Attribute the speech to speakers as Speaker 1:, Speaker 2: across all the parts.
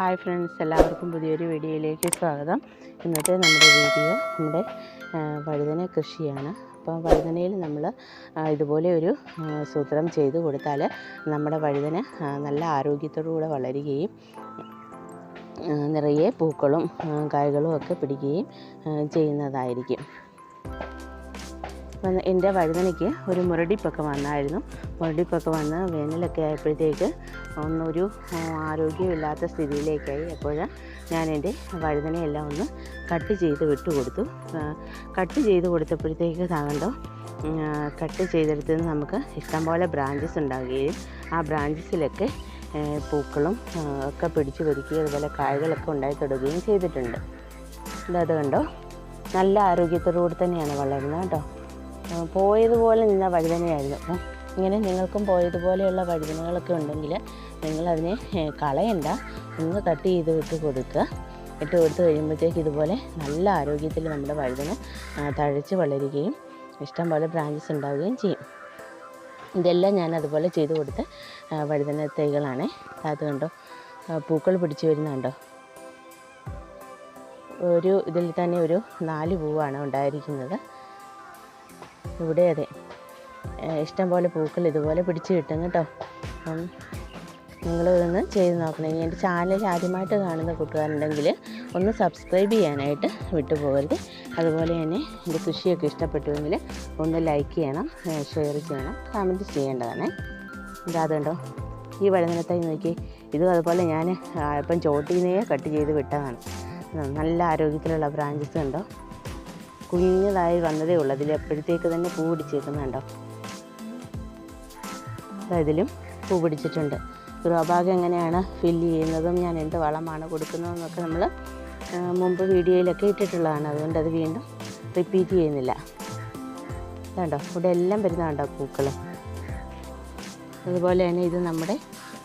Speaker 1: Hi friends എല്ലാവർക്കും പുതിയൊരു വീഡിയോയിലേക്ക് സ്വാഗതം. ഇന്നത്തെ നമ്മുടെ വീഡിയോ നമ്മുടെ വഴുതന കൃഷിയാണ്. അപ്പോൾ വഴുതനയിൽ നമ്മൾ ഇതുപോലെ ഒരു സൂത്രം ചെയ്തു കൊടുത്താൽ നമ്മുടെ വഴുതന നല്ല ആരോഗ്യത്തോടുകൂടെ വളരുകയും നിറയെ പൂക്കളും കായ്കളും ഒക്കെ പിടിക്കുകയും ചെയ്യുന്നതായിരിക്കും. എന്റെ വഴുതനയ്ക്ക് ഒരു മുരടിപ്പൊക്കെ വന്നായിരുന്നു. മുരടിപ്പൊക്കെ വന്ന് വേനലൊക്കെ ആയപ്പോഴത്തേക്ക് ഒന്നൊരു ആരോഗ്യമില്ലാത്ത സ്ഥിതിയിലേക്കായി അപ്പോൾ ഞാൻ എന്റെ വഴുതനയെല്ലാം ഒന്ന് കട്ട് ചെയ്ത് വിട്ടു കൊടുത്തു. കട്ട് ചെയ്ത് കൊടുത്തപ്പോഴത്തേക്ക് താകണ്ടോ കട്ട് ചെയ്തെടുത്ത് നമുക്ക് ഇഷ്ടംപോലെ ബ്രാഞ്ചസ് ഉണ്ടാവുകയും ആ ബ്രാഞ്ചസിലൊക്കെ പൂക്കളും ഒക്കെ പിടിച്ചു വരികയും അതുപോലെ കായകളൊക്കെ ഉണ്ടായി തുടങ്ങുകയും ചെയ്തിട്ടുണ്ട്. ഇതത് കണ്ടോ? നല്ല ആരോഗ്യത്തോടുകൂടി തന്നെയാണ് വളരുന്നത് കേട്ടോ. പോയതുപോലെ നിന്ന വഴുതനയായിരുന്നു. അപ്പം ഇങ്ങനെ നിങ്ങൾക്കും പോയതുപോലെയുള്ള വഴുതനകളൊക്കെ ഉണ്ടെങ്കിൽ നിങ്ങളതിനെ കളയണ്ട. ഒന്ന് കട്ട് ചെയ്ത് ഇട്ട് കൊടുക്കുക. ഇട്ട് കൊടുത്ത് കഴിയുമ്പോഴത്തേക്ക് ഇതുപോലെ നല്ല ആരോഗ്യത്തിൽ നമ്മുടെ വഴുതന തഴച്ച് വളരുകയും ഇഷ്ടംപോലെ ബ്രാഞ്ചസ് ഉണ്ടാവുകയും ചെയ്യും. ഇതെല്ലാം ഞാൻ അതുപോലെ ചെയ്ത് കൊടുത്ത വഴുതന തൈകളാണ്. അത് കണ്ടോ? പൂക്കൾ പിടിച്ചു വരുന്നുണ്ടോ ഒരു ഇതിൽ തന്നെ ഒരു നാല് പൂവാണ് ഉണ്ടായിരിക്കുന്നത്. ഇവിടെ അതെ. ഇഷ്ടം പോലെ പൂക്കൾ ഇതുപോലെ പിടിച്ച് കിട്ടും കേട്ടോ. അപ്പം നിങ്ങൾ ഇതൊന്ന് ചെയ്ത് നോക്കണം. ഇനി എന്റെ ചാനൽ ആദ്യമായിട്ട് കാണുന്ന കൂട്ടുകാരുണ്ടെങ്കിൽ ഒന്ന് സബ്സ്ക്രൈബ് ചെയ്യാനായിട്ട് വിട്ടുപോകരുത്. അതുപോലെ തന്നെ എന്റെ കൃഷിയൊക്കെ ഇഷ്ടപ്പെട്ടുവെങ്കിൽ ഒന്ന് ലൈക്ക് ചെയ്യണം ഷെയർ ചെയ്യണം കമന്റ് ചെയ്യേണ്ടതാണ്. ഇതാതുണ്ടോ ഈ വഴുതനത്തൈ നോക്കി ഇതും അതുപോലെ ഞാൻ ഇപ്പം ചോട്ടിന്നേ കട്ട് ചെയ്ത് വിട്ടതാണ്. നല്ല ആരോഗ്യത്തിലുള്ള ബ്രാഞ്ചസ് ഉണ്ടോ? കുഞ്ഞതായി വന്നതേ ഉള്ളൂ. അതിൽ എപ്പോഴത്തേക്ക് തന്നെ പൂ പിടിച്ചേക്കുന്നുണ്ടോ? ഇതിലും പൂ പിടിച്ചിട്ടുണ്ട്. ഗ്രോ ബാഗ് എങ്ങനെയാണ് ഫില്ല് ചെയ്യുന്നതും ഞാൻ എന്ത് വളമാണ് കൊടുക്കുന്നതെന്നൊക്കെ നമ്മൾ മുമ്പ് വീഡിയോയിലൊക്കെ ഇട്ടിട്ടുള്ളതാണ്. അതുകൊണ്ട് അത് വീണ്ടും റിപ്പീറ്റ് ചെയ്യുന്നില്ല. കണ്ടോ ഇവിടെ എല്ലാം വരുന്നതുണ്ടോ പൂക്കൾ അതുപോലെ തന്നെ ഇത് നമ്മുടെ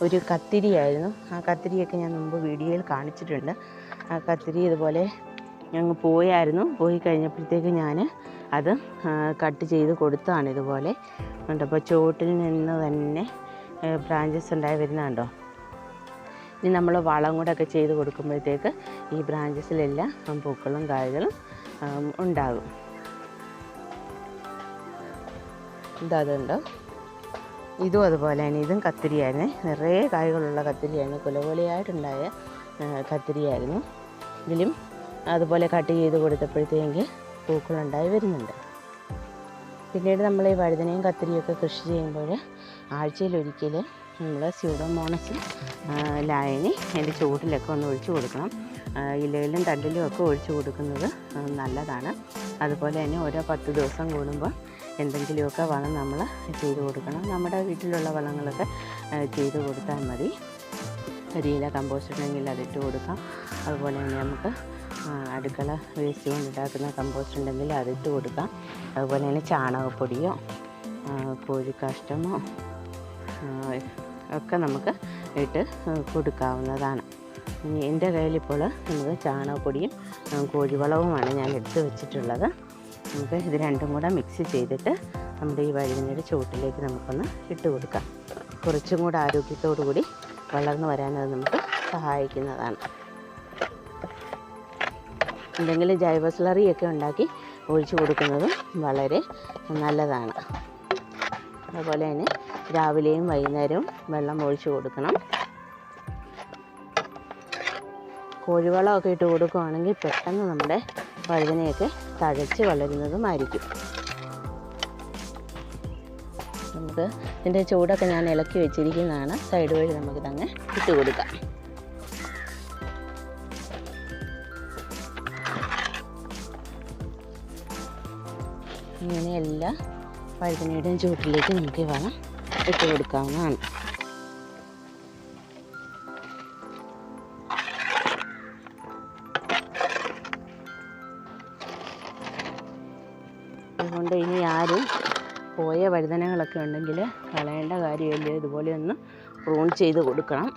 Speaker 1: ഒരു കത്തിരിയായിരുന്നു. ആ കത്തിരിയൊക്കെ ഞാൻ മുമ്പ് വീഡിയോയിൽ കാണിച്ചിട്ടുണ്ട്. ആ കത്തിരി ഇതുപോലെ ഞങ്ങൾ പോയായിരുന്നു. പോയി കഴിഞ്ഞപ്പോഴത്തേക്ക് ഞാൻ അത് കട്ട് ചെയ്ത് കൊടുത്തതാണ് ഇതുപോലെ. ഉണ്ട് അപ്പോൾ ചുവട്ടിൽ നിന്ന് തന്നെ ബ്രാഞ്ചസ് ഉണ്ടായി വരുന്നുണ്ടോ ഇനി നമ്മൾ വളം കൂടെ ഒക്കെ ചെയ്ത് കൊടുക്കുമ്പോഴത്തേക്ക് ഈ ബ്രാഞ്ചസിലെല്ലാം പൂക്കളും കായകളും ഉണ്ടാകും. ഇതതുണ്ടോ ഇതും അതുപോലെ തന്നെ ഇതും കത്തിരിയായിരുന്നു. നിറയെ കായകളുള്ള കത്തിരിയായിരുന്നു. കുലകുലയായിട്ടുണ്ടായ ആ, കത്തിരിയായിരുന്നു. ഇതിലും അതുപോലെ കട്ട് ചെയ്ത് കൊടുത്തപ്പോഴത്തേക്ക് പൂക്കളുണ്ടായി വരുന്നുണ്ട്. പിന്നീട് നമ്മൾ ഈ വഴുതനയും കത്തിരിയൊക്കെ കൃഷി ചെയ്യുമ്പോൾ ആഴ്ചയിലൊരിക്കൽ നമ്മൾ സ്യൂഡോമോണസും ലായനി അതിന്റെ ചുവട്ടിലൊക്കെ ഒന്ന് ഒഴിച്ചു കൊടുക്കണം. ഇലയിലും തണ്ടിലും ഒക്കെ ഒഴിച്ചു കൊടുക്കുന്നത് നല്ലതാണ്. അതുപോലെ തന്നെ ഓരോ പത്ത് ദിവസം കൂടുമ്പോൾ എന്തെങ്കിലുമൊക്കെ വളം നമ്മൾ ചെയ്ത് കൊടുക്കണം. നമ്മുടെ വീട്ടിലുള്ള വളങ്ങളൊക്കെ ചെയ്ത് കൊടുത്താൽ മതി. കരിയില കമ്പോസ്റ്റ് ഉണ്ടെങ്കിൽ അതിട്ട് കൊടുക്കാം. അതുപോലെ തന്നെ നമുക്ക് അടുക്കള വേസ്റ്റ് കൊണ്ടുണ്ടാക്കുന്ന കമ്പോസ്റ്റ് ഉണ്ടെങ്കിൽ അതിട്ട് കൊടുക്കാം. അതുപോലെ തന്നെ ചാണകപ്പൊടിയോ കോഴിക്കാഷ്ടമോ ഒക്കെ നമുക്ക് ഇട്ട് കൊടുക്കാവുന്നതാണ്. എന്റെ കയ്യിലിപ്പോൾ നമുക്ക് ചാണകപ്പൊടിയും കോഴിവളവുമാണ് ഞാൻ എടുത്തു വെച്ചിട്ടുള്ളത്. നമുക്ക് ഇത് രണ്ടും കൂടെ മിക്സ് ചെയ്തിട്ട് നമ്മുടെ ഈ വഴുതിനയുടെ ചുവട്ടിലേക്ക് നമുക്കൊന്ന് ഇട്ട് കൊടുക്കാം. കുറച്ചും കൂടെ ആരോഗ്യത്തോടു കൂടി വളർന്നു വരാനത് നമുക്ക് സഹായിക്കുന്നതാണ്. എന്തെങ്കിലും ജൈവ സ്ലറിയൊക്കെ ഉണ്ടാക്കി ഒഴിച്ചു കൊടുക്കുന്നതും വളരെ നല്ലതാണ്. അതുപോലെ തന്നെ രാവിലെയും വൈകുന്നേരവും വെള്ളം ഒഴിച്ചു കൊടുക്കണം. കോഴിവളമൊക്കെ ഇട്ട് കൊടുക്കുകയാണെങ്കിൽ പെട്ടെന്ന് നമ്മുടെ വഴുതനയൊക്കെ തഴച്ച് വളരുന്നതുമായിരിക്കും. നമുക്ക് ഇതിന്റെ ചൂടൊക്കെ ഞാൻ ഇളക്കി വെച്ചിരിക്കുന്നതാണ്. സൈഡ് വഴി നമുക്കിതങ്ങ് ഇട്ട് കൊടുക്കാം. ഇങ്ങനെ എല്ലാ വഴുതനയുടെയും ചൂട്ടിലേക്ക് നമുക്ക് വേണം ഇട്ട് കൊടുക്കാവുന്നതാണ്. പോയ വഴുതനകളൊക്കെ ഉണ്ടെങ്കിൽ കളയേണ്ട കാര്യമില്ല. ഇതുപോലെ ഒന്ന് പ്രൂൺ ചെയ്ത് കൊടുക്കണം.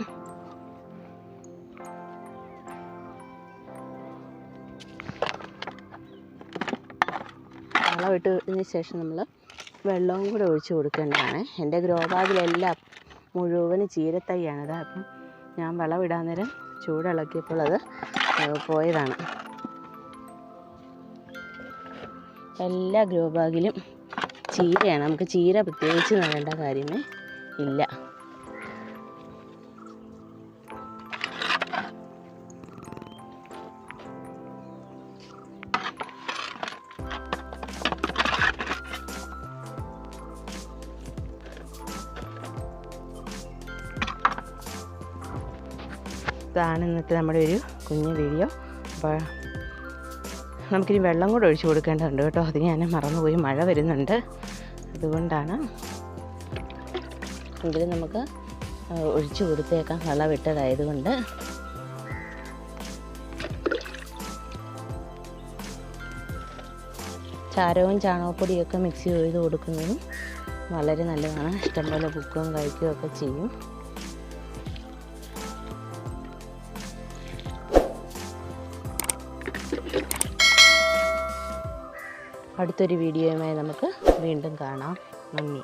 Speaker 1: വളം ഇട്ടതിന് ശേഷം നമ്മൾ വെള്ളവും കൂടെ ഒഴിച്ച് കൊടുക്കേണ്ടതാണ്. എന്റെ ഗ്രോ ബാഗിലെല്ലാം മുഴുവൻ അത് അപ്പം ഞാൻ വളമിടാൻ നേരം ചൂടിളക്കിയപ്പോൾ അത് പോയതാണ്. എല്ലാ ഗ്രോ ബാഗിലും ചീരയാണ്. നമുക്ക് ചീര പ്രത്യേകിച്ച് നടേണ്ട കാര്യമേ ഇല്ല. ഇതാണ് ഇന്നത്തെ നമ്മുടെ ഒരു കുഞ്ഞു വീഡിയോ അപ്പോൾ നമുക്കിനി വെള്ളം കൂടെ ഒഴിച്ചു കൊടുക്കേണ്ടതുണ്ട് കേട്ടോ. അത് ഞാൻ മറന്നുപോയി. മഴ വരുന്നുണ്ട്. അതുകൊണ്ടാണ് എങ്കിലും നമുക്ക് ഒഴിച്ചു കൊടുത്തേക്കാം. വെള്ളം വിട്ടതായതുകൊണ്ട്. ചാരവും ചാണകപ്പൊടിയൊക്കെ മിക്സ് ചെയ്ത് കൊടുക്കുന്നതും വളരെ നല്ലതാണ്. ഇഷ്ടംപോലെ ബുക്കും കഴിക്കുകയൊക്കെ ചെയ്യും. അടുത്തൊരു വീഡിയോയുമായി നമുക്ക് വീണ്ടും കാണാം. നന്ദി.